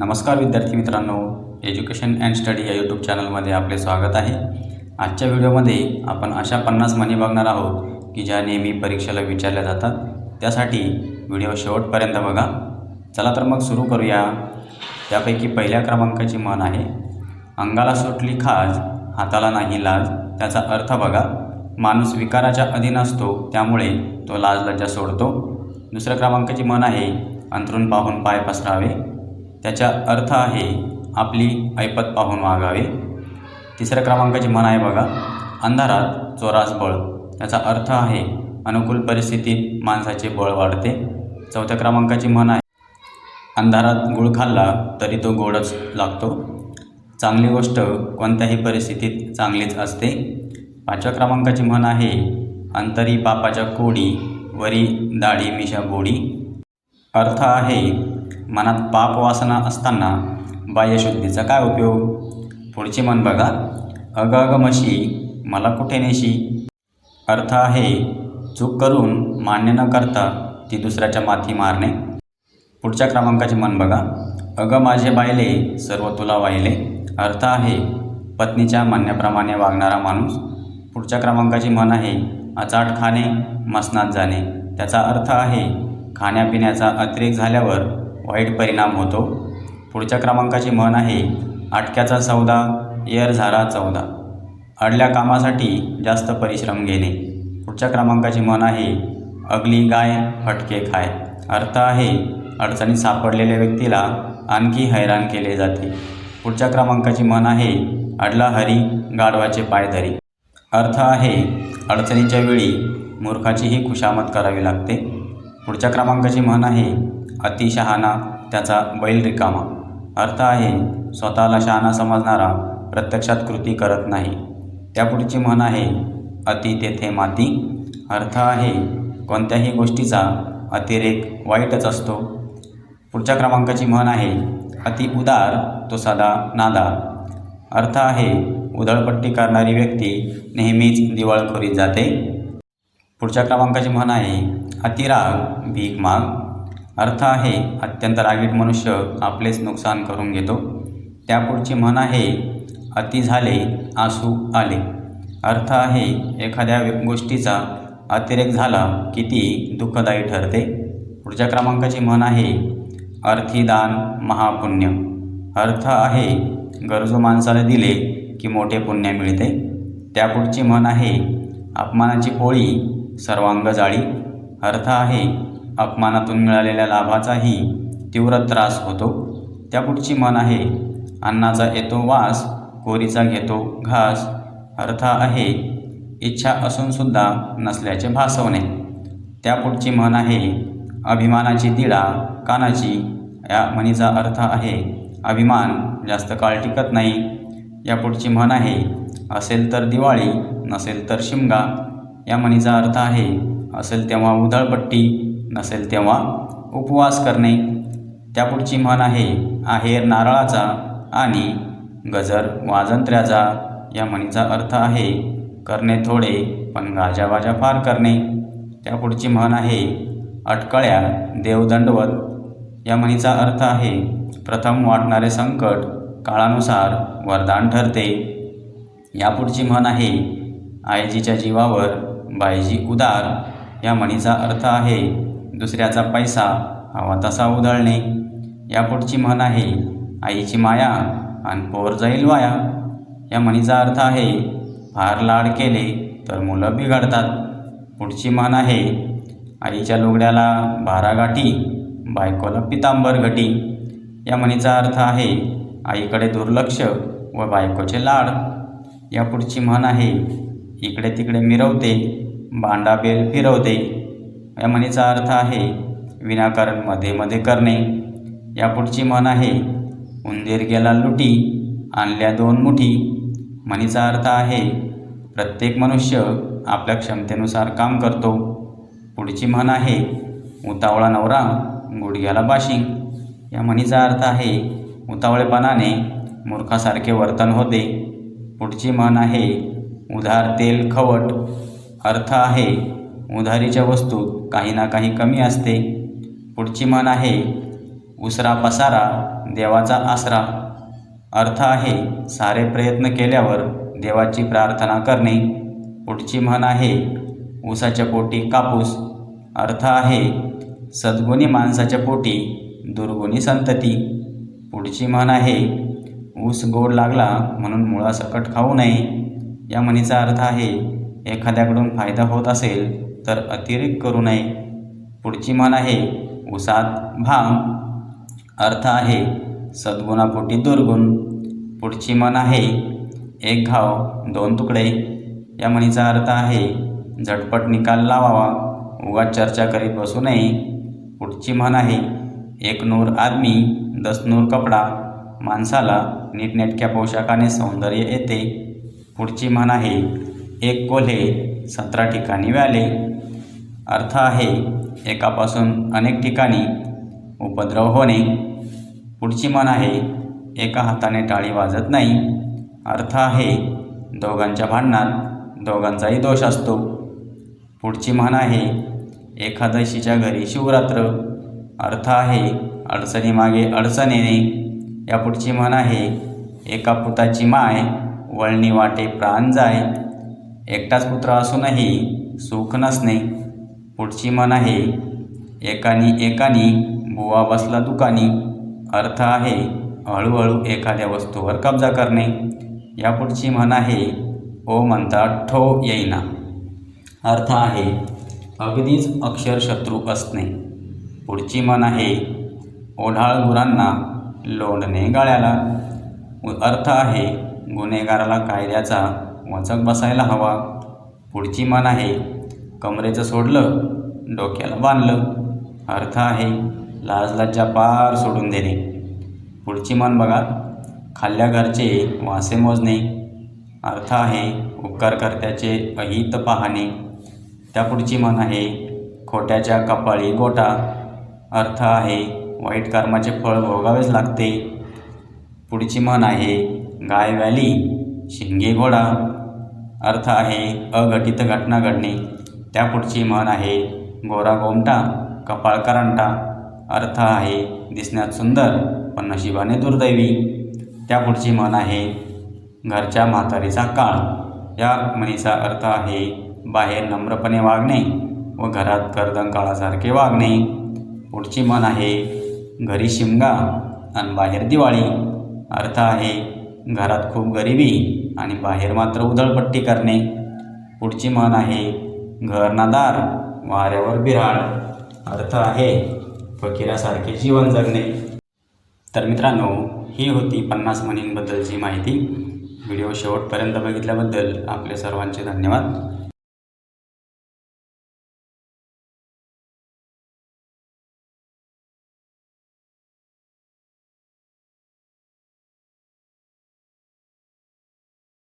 नमस्कार विद्यार्थी मित्रांनो एज्युकेशन अँड स्टडी या यूट्यूब चॅनलमध्ये आपले स्वागत आहे. आजच्या व्हिडिओमध्ये आपण अशा पन्नास म्हणी बघणार आहोत की ज्या नेहमी परीक्षेला विचारल्या जातात. त्यासाठी व्हिडिओ शेवटपर्यंत बघा. चला तर मग सुरू करूया. त्यापैकी पहिल्या क्रमांकाची म्हण आहे अंगाला सुटली खाज हाताला नाही लाज. त्याचा अर्थ बघा माणूस विकाराच्या अधीन असतो त्यामुळे तो लाज लज्जा सोडतो. दुसऱ्या क्रमांकाची म्हण आहे अंथरून पाहून पाय पसरावे. त्याचा अर्थ आहे आपली ऐपत पाहून वागावे. तिसऱ्या क्रमांकाची म्हण आहे बघा अंधारात चोरास बळ. त्याचा अर्थ आहे अनुकूल परिस्थितीत माणसाचे बळ वाढते. चौथ्या क्रमांकाची म्हण आहे अंधारात गुळ खाल्ला तरी तो गोडच लागतो. चांगली गोष्ट कोणत्याही परिस्थितीत चांगलीच असते. पाचव्या क्रमांकाची म्हण आहे अंतरी पापाच्या कोडी वरी दाढी मिशा गोडी अर्थ आहे मनात पाप वासना असताना बाह्यशुद्धीचा काय उपयोग? पुढची मन बघा. अग मशी म्हशी मला कुठे नेशी? अर्थ आहे चूक करून मान्य न करता ती दुसऱ्याच्या माथी मारणे. पुढच्या क्रमांकाची मन बघा. अग माझे बायले सर्व तुला वाहिले. अर्थ आहे पत्नीच्या म्हणण्याप्रमाणे वागणारा माणूस. पुढच्या क्रमांकाची मन आहे अचाट खाणे मसनात जाणे. त्याचा अर्थ आहे खाण्यापिण्याचा अतिरेक झाल्यावर वाईट परिणाम होतो. पुढच्या क्रमांकाची म्हण आहे अटक्याचा सौदा येर झारा चौदा. अडल्या कामासाठी जास्त परिश्रम घेणे. पुढच्या क्रमांकाची म्हण आहे अगली गाय फटके खाय. अर्थ आहे अडचणीत सापडलेल्या व्यक्तीला आणखी हैराण केले जाते. पुढच्या क्रमांकाची म्हण आहे अडला हरी गाढवाचे पाय धरी. अर्थ आहे अडचणीच्या वेळी मूर्खाचीही खुशामत करावी लागते. पुढच्या क्रमांकाची म्हण आहे अतिशहाणा त्याचा बैल रिकामा. अर्थ आहे स्वतःला शहाणा समजणारा प्रत्यक्षात कृती करत नाही. त्यापुढची म्हण आहे अति तेथे माती. अर्थ आहे कोणत्याही गोष्टीचा अतिरेक वाईटच असतो. पुढच्या क्रमांकाची म्हण आहे अति उदार तो सदा नादार. अर्थ आहे उधळपट्टी करणारी व्यक्ती नेहमीच दिवाळखोरीत जाते. पुढच्या क्रमांकाची म्हण आहे अतिराग भीक माग. अर्थ आहे अत्यंत रागीट मनुष्य आपलेच नुकसान करून घेतो. त्यापुढची म्हण आहे अति झाले आसू आले. अर्थ आहे एखाद्या गोष्टीचा अतिरेक झाला की ती दुःखदायी ठरते. पुढच्या क्रमांकाची म्हण आहे अर्थीदान महापुण्य. अर्थ आहे गरजू माणसाला दिले की मोठे पुण्य मिळते. त्यापुढची म्हण आहे अपमानाची पोळी सर्वांग जाळी अर्थ आहे अपमानातून मिळालेल्या लाभाचाही तीव्र त्रास होतो. त्यापुढची मन आहे अन्नाचा येतो वास कोरीचा घेतो घास. अर्थ आहे इच्छा असूनसुद्धा नसल्याचे भासवणे. त्यापुढची म्हण आहे अभिमानाची दिडा कानाची. या म्हणीचा अर्थ आहे अभिमान जास्त काळ टिकत नाही. या पुढची म्हण आहे असेल तर दिवाळी नसेल तर शिमगा. या म्हणीचा अर्थ आहे असेल तेव्हा उधळपट्टी नसेल तेव्हा उपवास करणे. त्यापुढची म्हण आहे आहेर नारळाचा आणि गजर वाजंत्र्याचा. या म्हणीचा अर्थ आहे करणे थोडे पण गाजावाजा फार करणे. त्यापुढची म्हण आहे अटकळ्या देवदंडवत. या म्हणीचा अर्थ आहे प्रथम वाटणारे संकट काळानुसार वरदान ठरते. यापुढची म्हण आहे आईजीच्या जीवावर बाईजी उदार. या म्हणीचा अर्थ आहे दुसऱ्याचा पैसा हवा तसा उधळणे. यापुढची म्हण आहे आईची माया आणि पोर जाईल वाया. या म्हणीचा अर्थ आहे फार लाड केले तर मुलं बिघडतात. पुढची म्हण आहे आईच्या लुगड्याला बारागाठी बायकोला पितांबर घटी. या म्हणीचा अर्थ आहे आईकडे दुर्लक्ष व बायकोचे लाड. या पुढची म्हण आहे इकडे तिकडे मिरवते भांडाबेल फिरवते. या म्हणीचा अर्थ आहे विनाकारणमध्ये मध्ये करणे. या पुढची म्हण आहे उंदीर गेला लुटी आणल्या दोन मुठी. म्हणीचा अर्थ आहे प्रत्येक मनुष्य आपल्या क्षमतेनुसार काम करतो. पुढची म्हण आहे उतावळा नवरा गुडघ्याला बाशिंग. या म्हणीचा अर्थ आहे उतावळेपणाने मूर्खासारखे वर्तन होते. पुढची म्हण आहे उधार तेल खवट अर्थ आहे. उधारीच्या वस्तूत काही ना काही कमी असते. पुढची म्हण आहे उसरा पसारा देवाचा आसरा. अर्थ आहे सारे प्रयत्न केल्यावर देवाची प्रार्थना करणे. पुढची म्हण आहे ऊसाच्या पोटी कापूस. अर्थ आहे सद्गुणी माणसाच्या पोटी दुर्गुणी संतती. पुढची म्हण आहे ऊस गोड लागला म्हणून मुळासकट खाऊ नये. या म्हणीचा अर्थ आहे एखाद्याकडून फायदा होत असेल तर अतिरेक करू नये. पुढची म्हण आहे उसात भांग. अर्थ आहे सद्गुणापोटी दुर्गुण. पुढची म्हण आहे एक घाव दोन तुकडे. या म्हणीचा अर्थ आहे झटपट निकाल लावावा. उगा चर्चा करीत बसू नये. पुढची म्हण आहे एक नूर आदमी दस नूर कपडा. माणसाला नीटनेटक्या पोशाखाने सौंदर्य येते. पुढची म्हण आहे एक कोल्हे सतरा ठिकाणी व्याले. अर्थ आहे एकापासून अनेक ठिकाणी उपद्रव होणे. पुढची म्हण आहे एका हाताने टाळी वाजत नाही. अर्थ आहे दोघांच्या भांडणात दोघांचाही दोष असतो. पुढची म्हण आहे एकादशीच्या घरी शिवरात्र. अर्थ आहे अडचणीमागे अडचण येणे. या पुढची म्हण आहे एका पुताची माय वळणी वाटे प्राण जाय. एकटाच पुत्र असूनही सुख नसणे पुढची मन आहे. एकानी एकानी बुवा बसला दुकानी. अर्थ आहे हळूहळू एखाद्या वस्तूवर कब्जा करणे. या पुढची म्हण आहे ओ म्हणता ठो येईना. अर्थ आहे अगदीच अक्षरशत्रू असणे. पुढची म्हण आहे ओढाळ गुरांना लोंडणे गाळ्याला. अर्थ आहे गुन्हेगाराला कायद्याचा वचक बसायला हवा. पुढची म्हण आहे. कमरेचं सोडलं डोक्याला बांधलं. अर्थ आहे लाजलज्जा पार सोडून देणे. पुढची म्हण बघा. खाल्ल्या घरचे वासे मोजणे. अर्थ आहे उपकारकर्त्याचे अहित पाहणे. त्या पुढची म्हण आहे खोट्याच्या कपाळी गोटा. अर्थ आहे वाईट कर्माचे फळ भोगावेच लागते. पुढची म्हण आहे गाय व्याली शिंगे घोडा अर्थ आहे अघटित घटना घडणे. त्या पुढची म्हण आहे गोरा गोमटा कपाळ करंटा. अर्थ आहे दिसण्यात सुंदर पण नशिबाने दुर्दैवी. त्या पुढची म्हण आहे घरच्या म्हातारीचा काळ. या म्हणीचा अर्थ आहे बाहेर नम्रपणे वागणे व घरात कर्दंकाळासारखे वागणे. पुढची म्हण आहे घरी शिमगा आणि बाहेर दिवाळी. अर्थ आहे घरात खूप गरिबी आणि बाहेर मात्र उधळपट्टी करणे. पुढची म्हण आहे घर नादार वाऱ्यावर बिराड. अर्थ आहे फकीरासारखे जीवन जगणे. तर मित्रांनो ही होती पन्नास म्हणींबद्दलची माहिती. व्हिडिओ शेवटपर्यंत बघितल्याबद्दल आपले सर्वांचे धन्यवाद.